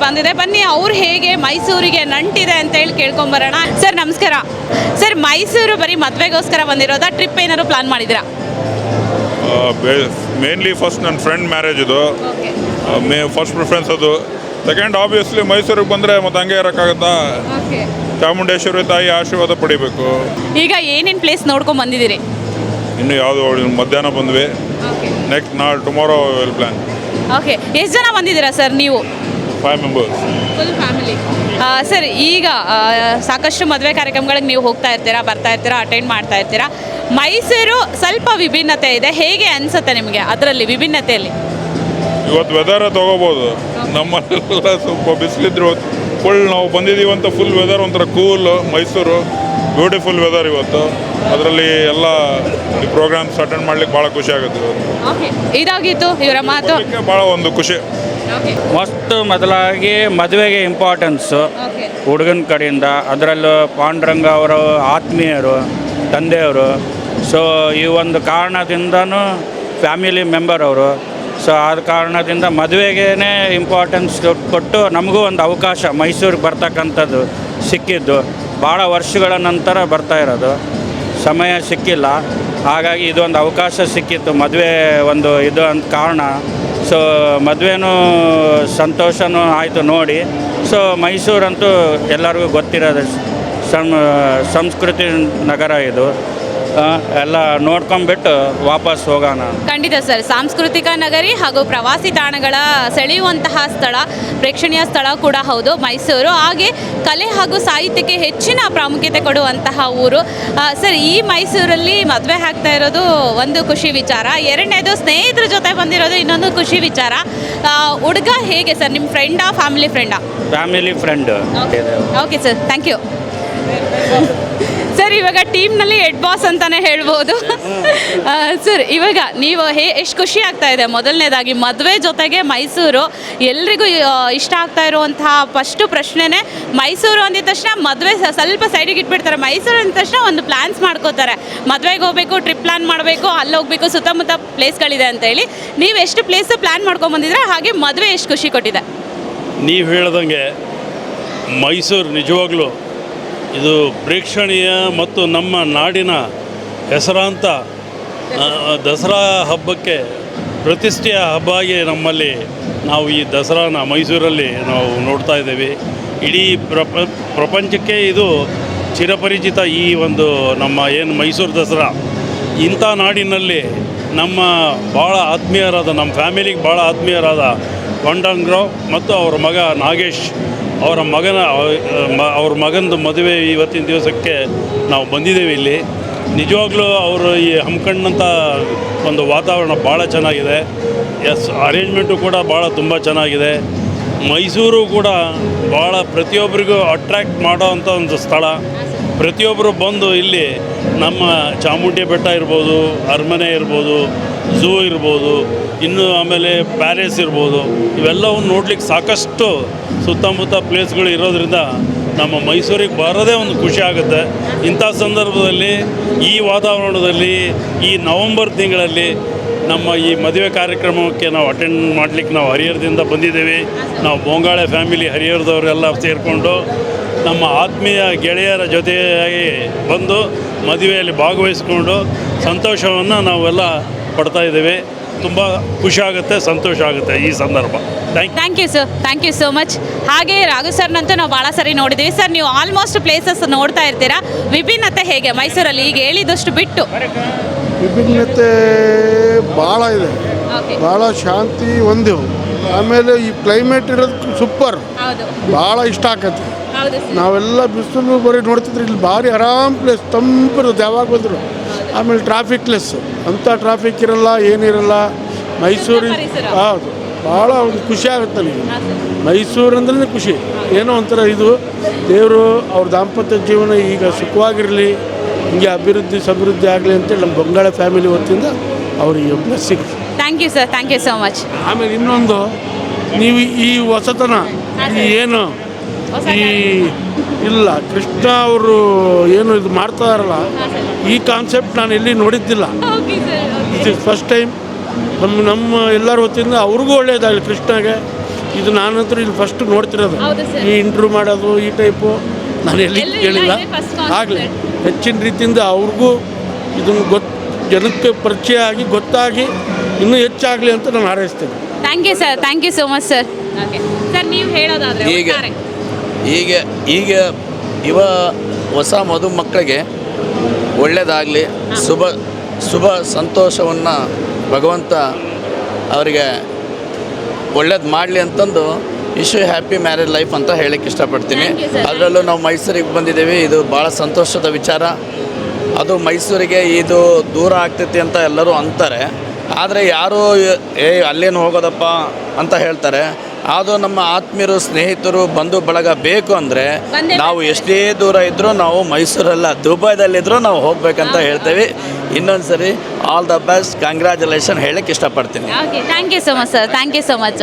ಆಗ್ತಿದೆ ಬನ್ನಿ ಅವ್ರು ಹೇಗೆ ಮೈಸೂರಿಗೆ ನಂಟಿದೆ ಅಂತ ಹೇಳಿ ಕೇಳ್ಕೊಂಬರೋಣ ಸರ್ ನಮಸ್ಕಾರ. ಸರ್ ಮೈಸೂರು ಬರೀ ಮದುವೆಗೋಸ್ಕರ ಬಂದಿರೋದಾ? ಟ್ರಿಪ್ ಏನಾದ್ರು ಪ್ಲಾನ್ ಮಾಡಿದ್ದೀರಾ ಮೇನ್ಲಿ ಫಸ್ಟ್ ನನ್ನ ಫ್ರೆಂಡ್ ಮ್ಯಾರೇಜ್ ಇದು. ಮೇ ಫಸ್ಟ್ ಪ್ರಿಫರೆನ್ಸ್ ಅದು. ಸೆಕೆಂಡ್ ಆಬ್ವಿಯಸ್ಲಿ ಮೈಸೂರಿಗೆ ಬಂದರೆ ಮತ್ತೆ ಹಂಗೆ ಇರೋಕ್ಕಾಗತ್ತಾ? ಚಾಮುಂಡೇಶ್ವರಿ ತಾಯಿ ಆಶೀರ್ವಾದ ಪಡಿಬೇಕು. ಈಗ ಏನೇನು ಪ್ಲೇಸ್ ನೋಡ್ಕೊಂಡು ಬಂದಿದ್ದೀರಿ? ಇನ್ನು ಯಾವುದು ಮಧ್ಯಾಹ್ನ ಬಂದ್ವಿ. ನೆಕ್ಸ್ಟ್ ನಾಳೆ ಟುಮಾರೋ ವಿಲ್ ಪ್ಲ್ಯಾನ್ ಓಕೆ. ಎಷ್ಟು ಜನ ಬಂದಿದ್ದೀರಾ ಸರ್ ನೀವು? Five members full family sir ಈಗ ಸಾಕಷ್ಟು ಮದುವೆ ಕಾರ್ಯಕ್ರಮಗಳಿಗೆ ನೀವು ಹೋಗ್ತಾ ಇರ್ತೀರಾ ಬರ್ತಾ ಇರ್ತೀರಾ ಅಟೆಂಡ್ ಮಾಡ್ತಾ ಇರ್ತೀರಾ? ಮೈಸೂರು ಸ್ವಲ್ಪ ವಿಭಿನ್ನತೆ ಇದೆ. ಹೇಗೆ ಅನಿಸುತ್ತೆ ನಿಮಗೆ ಅದರಲ್ಲಿ ವಿಭಿನ್ನತೆಯಲ್ಲಿ? ಇವತ್ತು ವೆದರ್ ತಗೋಬೋದು. ನಮ್ಮಲ್ಲೆಲ್ಲ ಸ್ವಲ್ಪ ಬಿಸಿಲಿದ್ರು ಫುಲ್ ನಾವು ಬಂದಿದ್ದೀವಿ ಅಂತ ಫುಲ್ ವೆದರ್ ಒಂಥರ ಕೂಲ್ ಮೈಸೂರು. ಬ್ಯೂಟಿಫುಲ್ ವೆದರ್ ಇವತ್ತು. ಅದರಲ್ಲಿ ಎಲ್ಲ ಪ್ರೋಗ್ರಾಮ್ಸ್ ಅಟೆಂಡ್ ಮಾಡ್ಲಿಕ್ಕೆ ಭಾಳ ಖುಷಿ ಆಗುತ್ತೆ. ಇವತ್ತು ಇದಾಗಿತ್ತು ಇವರ ಮಾತು. ಭಾಳ ಒಂದು ಖುಷಿ. ಮಸ್ತ್ ಮೊದಲಾಗಿ ಮದುವೆಗೆ ಇಂಪಾರ್ಟೆನ್ಸು ಹುಡುಗನ ಕಡೆಯಿಂದ ಅದರಲ್ಲೂ ಪಾಂಡುರಂಗ ಅವರು ಆತ್ಮೀಯರು ತಂದೆಯವರು. ಸೊ ಈ ಒಂದು ಕಾರಣದಿಂದನೂ ಫ್ಯಾಮಿಲಿ ಮೆಂಬರ್ ಅವರು. ಸೊ ಆದ ಕಾರಣದಿಂದ ಮದುವೆಗೇ ಇಂಪಾರ್ಟೆನ್ಸ್ ಕೊಟ್ಟು ನಮಗೂ ಒಂದು ಅವಕಾಶ ಮೈಸೂರಿಗೆ ಬರ್ತಕ್ಕಂಥದ್ದು ಸಿಕ್ಕಿದ್ದು. ಭಾಳ ವರ್ಷಗಳ ನಂತರ ಬರ್ತಾ ಇರೋದು. ಸಮಯ ಸಿಕ್ಕಿಲ್ಲ. ಹಾಗಾಗಿ ಇದೊಂದು ಅವಕಾಶ ಸಿಕ್ಕಿತ್ತು ಮದುವೆ ಒಂದು ಇದು ಅಂತ ಕಾರಣ. ಸೊ ಮದುವೆನೂ ಸಂತೋಷನೂ ಆಯಿತು ನೋಡಿ. ಸೊ ಮೈಸೂರಂತೂ ಎಲ್ಲರಿಗೂ ಗೊತ್ತಿರೋದು ಸಂಸ್ಕೃತಿ ನಗರ ಇದು. ಎಲ್ಲ ನೋಡ್ಕೊಂಬಿಟ್ಟು ವಾಪಸ್ ಹೋಗೋಣ ಖಂಡಿತ ಸರ್. ಸಾಂಸ್ಕೃತಿಕ ನಗರಿ ಹಾಗೂ ಪ್ರವಾಸಿ ತಾಣಗಳ ಸೆಳೆಯುವಂತಹ ಸ್ಥಳ ಪ್ರೇಕ್ಷಣೀಯ ಸ್ಥಳ ಕೂಡ ಹೌದು ಮೈಸೂರು. ಹಾಗೆ ಕಲೆ ಹಾಗೂ ಸಾಹಿತ್ಯಕ್ಕೆ ಹೆಚ್ಚಿನ ಪ್ರಾಮುಖ್ಯತೆ ಕೊಡುವಂತಹ ಊರು. ಸರ್ ಈ ಮೈಸೂರಲ್ಲಿ ಮದುವೆ ಆಗ್ತಾ ಇರೋದು ಒಂದು ಖುಷಿ ವಿಚಾರ. ಎರಡನೇದು ಸ್ನೇಹಿತರ ಜೊತೆ ಬಂದಿರೋದು ಇನ್ನೊಂದು ಖುಷಿ ವಿಚಾರ. ಹುಡುಗ ಹೇಗೆ ಸರ್? ನಿಮ್ಮ ಫ್ರೆಂಡಾ family ಫ್ರೆಂಡಾ family friend okay sir thank you sir, ಇವಾಗ ಟೀಮ್ನಲ್ಲಿ ಹೆಡ್ ಬಾಸ್ ಅಂತಾನೆ ಹೇಳ್ಬೋದು. ಸರ್, ಇವಾಗ ನೀವು ಹೇ, ಎಷ್ಟು ಖುಷಿ ಆಗ್ತಾ ಇದೆ. ಮೊದಲನೇದಾಗಿ ಮದುವೆ ಜೊತೆಗೆ ಮೈಸೂರು. ಎಲ್ರಿಗೂ ಇಷ್ಟ ಆಗ್ತಾ ಇರುವಂತಹ ಫಸ್ಟು ಪ್ರಶ್ನೆನೇ, ಮೈಸೂರು ಅಂದಿದ ತಕ್ಷಣ ಮದುವೆ ಸ್ವಲ್ಪ ಸೈಡಿಗೆ ಇಟ್ಬಿಡ್ತಾರೆ. ಮೈಸೂರು ಅಂದ ತಕ್ಷಣ ಒಂದು ಪ್ಲ್ಯಾನ್ಸ್ ಮಾಡ್ಕೋತಾರೆ. ಮದುವೆಗೆ ಹೋಗಬೇಕು ಟ್ರಿಪ್ ಪ್ಲಾನ್ ಮಾಡಬೇಕು, ಅಲ್ಲಿ ಹೋಗಬೇಕು, ಸುತ್ತಮುತ್ತ ಪ್ಲೇಸ್ಗಳಿದೆ ಅಂತ ಹೇಳಿ. ನೀವು ಎಷ್ಟು ಪ್ಲೇಸು ಪ್ಲ್ಯಾನ್ ಮಾಡ್ಕೊಂಬಂದಿದ್ರೆ ಹಾಗೆ ಮದುವೆ ಎಷ್ಟು ಖುಷಿ ಕೊಟ್ಟಿದೆ? ನೀವು ಹೇಳ್ದಂಗೆ ಮೈಸೂರು ನಿಜವಾಗ್ಲೂ ಇದು ಪ್ರೇಕ್ಷಣೀಯ ಮತ್ತು ನಮ್ಮ ನಾಡಿನ ಹೆಸರಾಂತ ದಸರಾ ಹಬ್ಬಕ್ಕೆ ಪ್ರತಿಷ್ಠೆಯ ಹಬ್ಬ ಆಗಿ ನಮ್ಮಲ್ಲಿ ನಾವು ಈ ದಸರಾನ ಮೈಸೂರಲ್ಲಿ ನಾವು ನೋಡ್ತಾ ಇದ್ದೀವಿ. ಇಡೀ ಪ್ರಪ, ಪ್ರಪಂಚಕ್ಕೆ ಇದು ಚಿರಪರಿಚಿತ ಈ ಒಂದು ನಮ್ಮ ಏನು ಮೈಸೂರು ದಸರಾ. ಇಂಥ ನಾಡಿನಲ್ಲಿ ನಮ್ಮ ಭಾಳ ಆತ್ಮೀಯರಾದ, ನಮ್ಮ ಫ್ಯಾಮಿಲಿಗೆ ಭಾಳ ಆತ್ಮೀಯರಾದ ಕೊಂಡಂಗ್ರಾವ್ ಮತ್ತು ಅವರ ಮಗ ನಾಗೇಶ್ ಅವರ ಮಗನ, ಅವ್ರ ಮಗನದು ಮದುವೆ ಇವತ್ತಿನ ದಿವಸಕ್ಕೆ ನಾವು ಬಂದಿದ್ದೇವೆ ಇಲ್ಲಿ. ನಿಜವಾಗ್ಲೂ ಅವರು ಈ ಹಮ್ಮಿಕೊಂಡಂಥ ಒಂದು ವಾತಾವರಣ ಭಾಳ ಚೆನ್ನಾಗಿದೆ. ಎಸ್ ಅರೇಂಜ್ಮೆಂಟು ಕೂಡ ಭಾಳ ತುಂಬ ಚೆನ್ನಾಗಿದೆ. ಮೈಸೂರು ಕೂಡ ಭಾಳ ಪ್ರತಿಯೊಬ್ಬರಿಗೂ ಅಟ್ರ್ಯಾಕ್ಟ್ ಮಾಡೋವಂಥ ಒಂದು ಸ್ಥಳ. ಪ್ರತಿಯೊಬ್ಬರು ಬಂದು ಇಲ್ಲಿ ನಮ್ಮ ಚಾಮುಂಡಿ ಬೆಟ್ಟ ಇರ್ಬೋದು, ಅರಮನೆ ಇರ್ಬೋದು, ಝೂ ಇರ್ಬೋದು, ಇನ್ನು ಆಮೇಲೆ ಪ್ಯಾಲೇಸ್ ಇರ್ಬೋದು, ಇವೆಲ್ಲವನ್ನು ನೋಡ್ಲಿಕ್ಕೆ ಸಾಕಷ್ಟು ಸುತ್ತಮುತ್ತ ಪ್ಲೇಸ್ಗಳು ಇರೋದ್ರಿಂದ ನಮ್ಮ ಮೈಸೂರಿಗೆ ಬರೋದೇ ಒಂದು ಖುಷಿ ಆಗುತ್ತೆ. ಇಂಥ ಸಂದರ್ಭದಲ್ಲಿ, ಈ ವಾತಾವರಣದಲ್ಲಿ, ಈ ನವಂಬರ್ ತಿಂಗಳಲ್ಲಿ ನಮ್ಮ ಈ ಮದುವೆ ಕಾರ್ಯಕ್ರಮಕ್ಕೆ ನಾವು ಅಟೆಂಡ್ ಮಾಡಲಿಕ್ಕೆ ನಾವು ಹರಿಹರದಿಂದ ಬಂದಿದ್ದೇವೆ. ನಾವು ಬೊಂಗಾಳೆ ಫ್ಯಾಮಿಲಿ ಹರಿಹರದವರೆಲ್ಲ ಸೇರಿಕೊಂಡು ನಮ್ಮ ಆತ್ಮೀಯ ಗೆಳೆಯರ ಜೊತೆಯಾಗಿ ಬಂದು ಮದುವೆಯಲ್ಲಿ ಭಾಗವಹಿಸಿಕೊಂಡು ಸಂತೋಷವನ್ನು ನಾವೆಲ್ಲ ಪಡ್ತಾ ಇದ್ದೀವಿ. ತುಂಬ ಖುಷಿ ಆಗುತ್ತೆ ಸಂತೋಷ ಆಗುತ್ತೆ ಈ ಸಂದರ್ಭ. Thank thank you sir thank you so much ಹಾಗೆ ರಾಘು ಸರ್ನಂತೂ ನಾವು ಭಾಳ ಸರಿ ನೋಡಿದ್ದೀವಿ. ಸರ್ ನೀವು ಆಲ್ಮೋಸ್ಟ್ ಪ್ಲೇಸಸ್ ನೋಡ್ತಾ ಇರ್ತೀರಾ? ವಿಭಿನ್ನತೆ ಹೇಗೆ ಮೈಸೂರಲ್ಲಿ? ಈಗ ಹೇಳಿದಷ್ಟು ಬಿಟ್ಟು. ವಿಭಿನ್ನತೆ ಭಾಳ ಇದೆ. ಓಕೆ ಭಾಳ ಶಾಂತಿ ಒಂದು ಆಮೇಲೆ ಈ ಕ್ಲೈಮೇಟ್ ಇರೋದು ಸೂಪರ್ ಭಾಳ ಇಷ್ಟ ಆಕತಿ. ನಾವೆಲ್ಲ ಬಿಸಿಲು ಬರೀ ನೋಡ್ತಿದ್ರೆ ಇಲ್ಲಿ ಭಾರಿ ಆರಾಮ್ ಪ್ಲೇಸ್ ತಂಪಿರುತ್ತೆ ಯಾವಾಗ ಬಂದರು. ಆಮೇಲೆ ಟ್ರಾಫಿಕ್ ಲೆಸ್ ಅಂಥ ಟ್ರಾಫಿಕ್ ಇರಲ್ಲ ಏನಿರಲ್ಲ ಮೈಸೂರು ಪರಿಸರ. ಹೌದು. ಭಾಳ ಒಂದು ಖುಷಿ ಆಗುತ್ತೆ ನನಗೆ ಮೈಸೂರು ಅಂದ್ರೆ ಖುಷಿ. ಏನೋ ಒಂಥರ ಇದು. ದೇವರು ಅವ್ರ ದಾಂಪತ್ಯ ಜೀವನ ಈಗ ಸುಖವಾಗಿರಲಿ ಹಿಂಗೆ ಅಭಿವೃದ್ಧಿ ಸಮೃದ್ಧಿ ಆಗಲಿ ಅಂತೇಳಿ ನಮ್ಮ ಬಂಗಾಳ ಫ್ಯಾಮಿಲಿ ವತಿಯಿಂದ ಅವರಿಗೆ blessing thank you sir thank you so much ಆಮೇಲೆ ಇನ್ನೊಂದು ನೀವು ಈ ಹೊಸತನ ಏನು ಈ ಇಲ್ಲ ಕೃಷ್ಣ ಅವರು ಏನು ಇದು ಮಾಡ್ತಾರಲ್ಲ ಈ ಕಾನ್ಸೆಪ್ಟ್ ನಾನು ಎಲ್ಲಿ ನೋಡಿದ್ದಿಲ್ಲ. ಇಟ್ ಇಸ್ ಫಸ್ಟ್ ಟೈಮ್ ನಮ್ಮ ನಮ್ಮ ಎಲ್ಲರ ಹೊತ್ತಿಂದ ಅವ್ರಿಗೂ ಒಳ್ಳೆಯದಾಗಲಿ ಕೃಷ್ಣಗೆ. ಇದು ನಾನಂತೂ ಇಲ್ಲಿ ಫಸ್ಟ್ ನೋಡ್ತಿರೋದು. ಈ ಇಂಟ್ರ್ಯೂ ಮಾಡೋದು ಈ ಟೈಪು ನಾನು ಎಲ್ಲಿ ಕೇಳಿಲ್ಲ. ಆಗಲಿ ಹೆಚ್ಚಿನ ರೀತಿಯಿಂದ ಅವ್ರಿಗೂ ಇದನ್ನು ಗೊತ್ತು ಜನಕ್ಕೆ ಪರಿಚಯ ಆಗಿ ಗೊತ್ತಾಗಿ ಇನ್ನೂ ಹೆಚ್ಚಾಗಲಿ ಅಂತ ನಾನು ಹಾರೈಸ್ತೇನೆ. Thank you sir thank you so much sir okay sir ನೀವು ಹೇಳೋದಾದ್ರೆ ಈಗ ಒಟ್ಟಾರೆ. ಈಗ ಈಗ ಇವ ಹೊಸ ಮದುಮಕ್ಕಳಿಗೆ ಒಳ್ಳೆಯದಾಗಲಿ ಶುಭ ಶುಭ ಸಂತೋಷವನ್ನು ಭಗವಂತ ಅವರಿಗೆ ಒಳ್ಳೇದು ಮಾಡಲಿ ಅಂತಂದು ಇಶ್ಯೂ ಹ್ಯಾಪಿ ಮ್ಯಾರೇಜ್ ಲೈಫ್ ಅಂತ ಹೇಳಕ್ಕೆ ಇಷ್ಟಪಡ್ತೀನಿ. Thank you, sir. ಅದರಲ್ಲೂ ನಾವು ಮೈಸೂರಿಗೆ ಬಂದಿದ್ದೀವಿ. ಇದು ಭಾಳ ಸಂತೋಷದ ವಿಚಾರ. ಅದು ಮೈಸೂರಿಗೆ ಇದು ದೂರ ಆಗ್ತೈತಿ ಅಂತ ಎಲ್ಲರೂ ಅಂತಾರೆ. ಆದರೆ ಯಾರು ಏ ಅಲ್ಲೇನು ಹೋಗೋದಪ್ಪ ಅಂತ ಹೇಳ್ತಾರೆ. ಅದು ನಮ್ಮ ಆತ್ಮೀಯರು ಸ್ನೇಹಿತರು ಬಂಧು ಬಳಗ ಬೇಕು ಅಂದರೆ ನಾವು ಎಷ್ಟೇ ದೂರ ಇದ್ದರೂ ನಾವು ಮೈಸೂರಲ್ಲ ದುಬೈದಲ್ಲಿದ್ದರೂ ನಾವು ಹೋಗ್ಬೇಕಂತ ಹೇಳ್ತೇವೆ. ಇನ್ನೊಂದು ಸರಿ ಆಲ್ ದ ಬೆಸ್ಟ್ ಕಂಗ್ರ್ಯಾಚುಲೇಷನ್ ಹೇಳಕ್ಕೆ ಇಷ್ಟಪಡ್ತೀನಿ thank you so much sir thank you so much